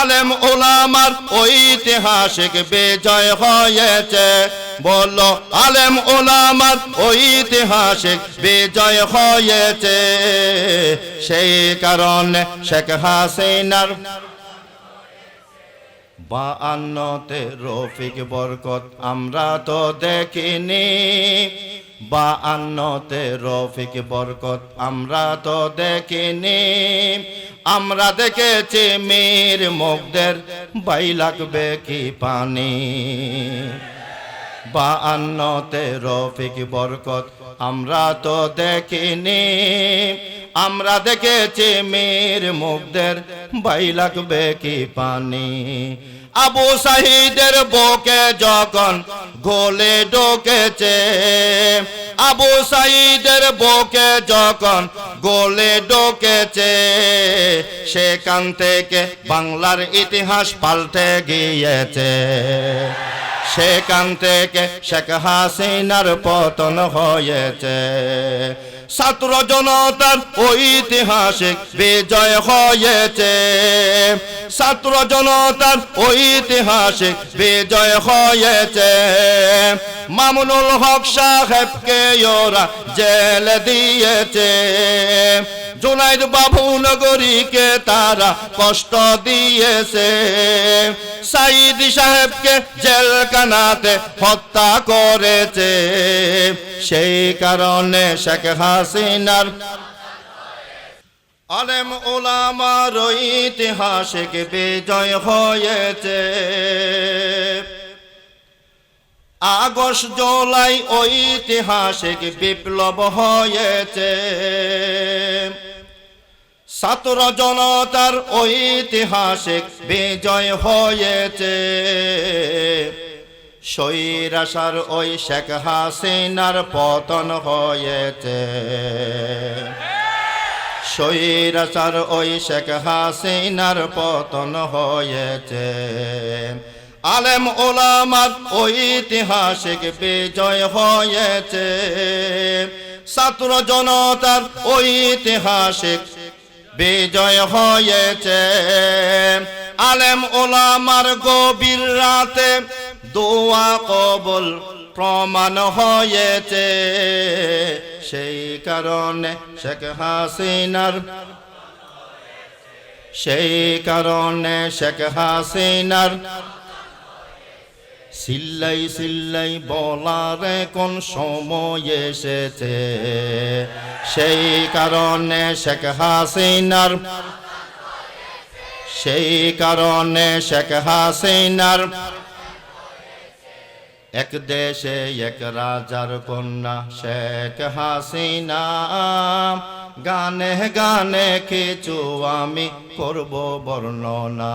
আলেম ওলামার ঐতিহাসিক বিজয় হয়েছে। বলল, আলেম ওলামার ঐতিহাসিক বিজয় হয়েছে। সেই কারণে শেখ হাসিনার বায়ান্নতে রফিক বরকত আমরা তো দেখিনি। বায়ান্নতে রফিক বরকত আমরা তো দেখিনি। আমরা দেখেছি মেয়ের মুখদের বাই লাগবে কি পানি? বা বায়ান্নতে রফিক বরকত, আমরা তো দেখিনি। আমরা দেখেছি মেয়ের মুখদের বাই লাগবে কি পানি? আবু সাহিদের বুকে যখন গোলে ঢোকেছে আবু সাইদের বুকে যখন গোলে ঢোকেছে সেখান থেকে বাংলার ইতিহাস পাল্টে গিয়েছে। সেখান থেকে শেখ হাসিনার পতন হয়েছে। ছাত্র জনতার ঐতিহাসিক বিজয় হয়েছে। ছাত্র জনতার ঐতিহাসিক বিজয় হয়েছে। মামুনুল হক সাহেবকে ওরা জেল দিয়েছে। জুনাইদ বাবু নগরীকে তারা কষ্ট দিয়েছে। সাইদ সাহেবকে জেলখানাতে হত্যা করেছে। সেই কারণে শেখ হাসিনার আলেম ওলামার ঐতিহাসিক বিজয় হয়েছে। আগস্ট, জুলাই ঐতিহাসিক বিপ্লব হয়েছে। ছাত্র জনতার ঐতিহাসিক বিজয় হয়েছে। সৈরাসার ওই শেখ হাসিনার পতন হয়েছে। সৈরাসার ওই শেখ হাসিনার পতন হয়েছে। আলেম ওলামার ঐতিহাসিক বিজয় হয়েছে। ছাত্র জনতার ঐতিহাসিক বিজয় হয়েছে। আলেম ওলামার গভীর রাতে দোয়া কবল প্রমাণ হয়েছে। সেই কারণে শেখ হাসিনার সেই কারণে শেখ হাসিনার সিল্লাই সিল্লাই বলার কোন সময় এসেছে। সেই কারণে শেখ হাসিনার সেই কারণে শেখ হাসিনার এক দেশে এক রাজার কন্যা শেখ হাসিনা। গানে গানে কিছু আমি করব বর্ণনা।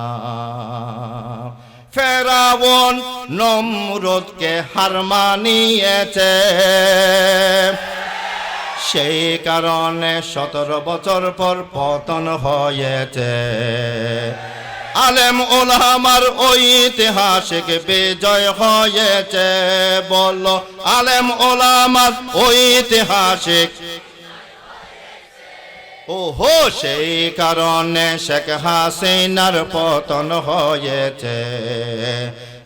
ফেরাবন নমরুদকে হার মানিয়েছে। সেই কারণে সতেরো বছর পর পতন হয়েছে। আলেম ওলামার ঐতিহাসিক বিজয় হয়েছে। বল, আলেম ওলামার ঐতিহাসিক ওহো, সেই কারণে শেখ হাসিনার পতন হয়েছে।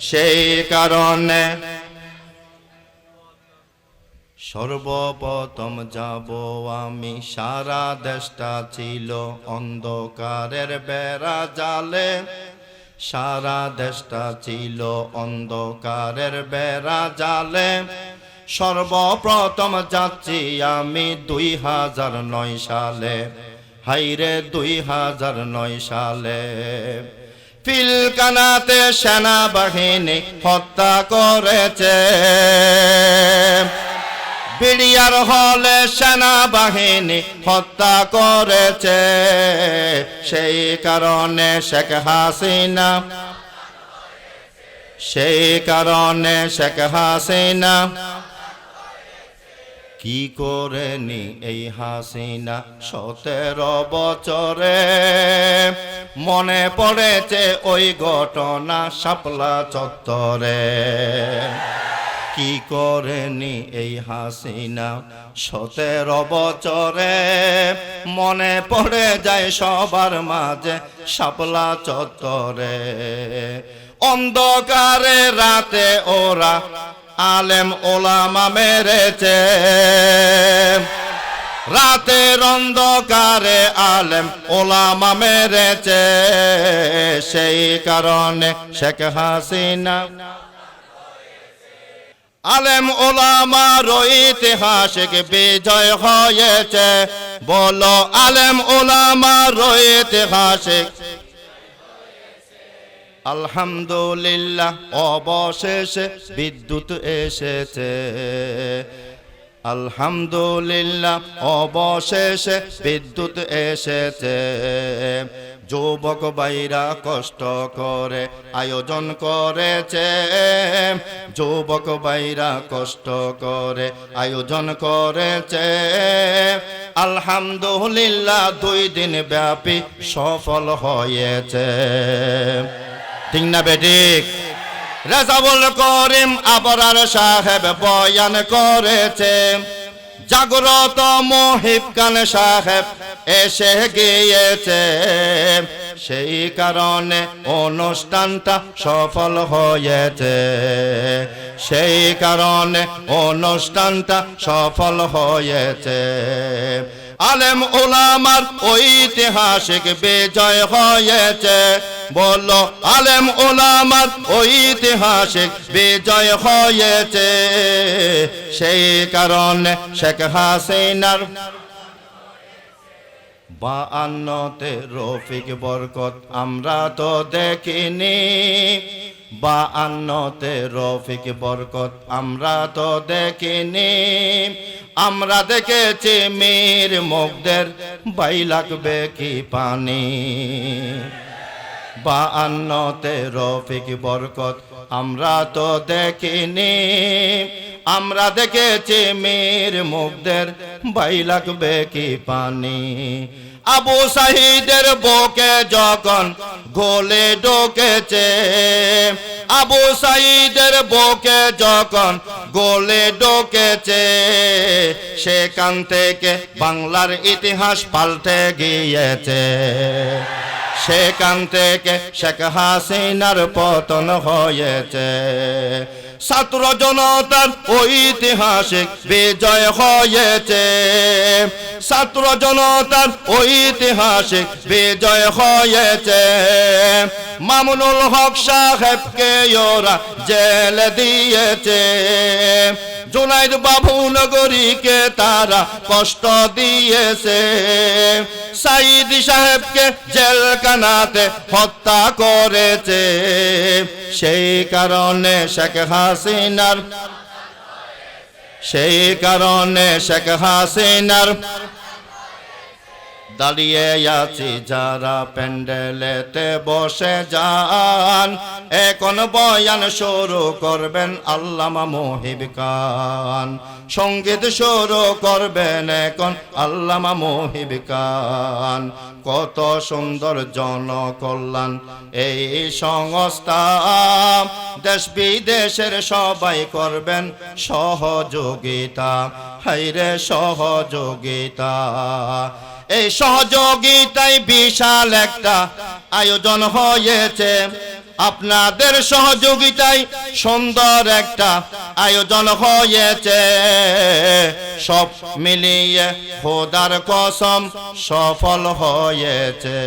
সেই কারণে সর্বপ্রথম যাব আমি। সারা দেশটা ছিল অন্ধকারের বেড়া জালে। সারা দেশটা ছিল অন্ধকারের বেড়া জালে। সর্বপ্রথম যাচ্ছি আমি দুই হাজার নয় সালে। হাইরে দুই হাজার নয় সালে। পিলকানাতে সেনাবাহিনী হত্যা করেছে। বিড়িয়ার হলে সেনাবাহিনী হত্যা করেছে। সেই কারণে শেখ হাসিনা, সেই কারণে শেখ হাসিনা, কি করেনি এই হাসিনা সতেরো বছরে? মনে পড়েছে ওই ঘটনা শাপলা চত্বরে। কি করেনি এই হাসিনা? সতেরো বছরে মনে পড়ে যায় সবার মাঝে শাপলা চত্বরে। অন্ধকারে রাতে ওরা আলেম ওলামা মেরেছে। রাতের অন্ধকারে আলেম ওলামা মেরেছে। সেই কারণে শেখ হাসিনা আলেম ওলামার ঐতিহাসিক বিজয় হয়েছে। বলো, আলেম ওলামার ঐতিহাসিক আলহামদুলিল্লাহ, অবশেষে বিদ্যুৎ এসেছে। আলহামদুলিল্লাহ, অবশেষে বিদ্যুৎ এসেছে। যুবক বাইরা কষ্ট করে, আয়োজন করেছে। যুবক বাইরা কষ্ট করে, আয়োজন করেছে। আলহামদুলিল্লাহ দুই দিন ব্যাপী সফল হয়েছে। ঠিক না বেঠিক রেজাবুল করিম আবরার সাহেব বয়ান করেছে। জাগ্রত মহিব খান সাহেব এসে গিয়েছে। সেই কারণে অনুষ্ঠানটা সফল হয়েছে। সেই কারণে অনুষ্ঠানটা সফল হয়েছে। আলেম ওলামার ঐতিহাসিক বিজয় হয়েছে। বলো আলেম ওলামার ঐতিহাসিক বিজয় হয়েছে। সেই কারণে শেখ হাসিনার বা বায়ান্নতে রফিক বরকত আমরা তো দেখিনি। বায়ান্নতে রফিক বরকত আমরা তো দেখিনি। আমরা দেখেছি মীর মুখদের বাই লাগবে কি পানি। বায়ান্নতে রফিক বরকত। আমরা তো দেখিনি, আমরা দেখেছি মীর মুগ্ধের বাই লাগবে কি পানি? আবু সাহিদের বুকে যখন গোলে ঢোকেছে, আবু সাইদের বুকে যখন গোলে ঢোকেছে, সেখান থেকে বাংলার ইতিহাস পাল্টে গিয়েছে। সেখান থেকে শেখ হাসিনার পতন হয়েছে। ছাত্র জনতার ঐতিহাসিক বিজয় হয়েছে। ছাত্র জনতার ঐতিহাসিক বিজয় হয়েছে। মামুনুল হক সাহেবকে ওরা জেল দিয়েছে। জুনাইদ বাবু নগরীকে তারা কষ্ট দিয়েছে। সাইদ সাহেবকে জেলখানাতে হত্যা করেছে। সেই কারণে শেখ হাসিনার সেই কারণে শেখ হাসিনার দাঁড়িয়ে আছি যারা প্যান্ডেলেতে বসে যান। এখন বয়ান শুরু করবেন আল্লামা মহিব খান। সংগীত শুরু করবেন এখন আল্লামা মহিব খান। কত সুন্দর জনকল্যাণ এই সংস্থা। দেশ বিদেশের সবাই করবেন সহযোগিতা। হাইরে সহযোগিতা। এই সহযোগিতায় বিশাল একটা আয়োজন হয়েছে। আপনাদের সহযোগিতায় সুন্দর একটা আয়োজন হয়েছে। সব মিলিয়ে হোদার কসম সফল হয়েছে।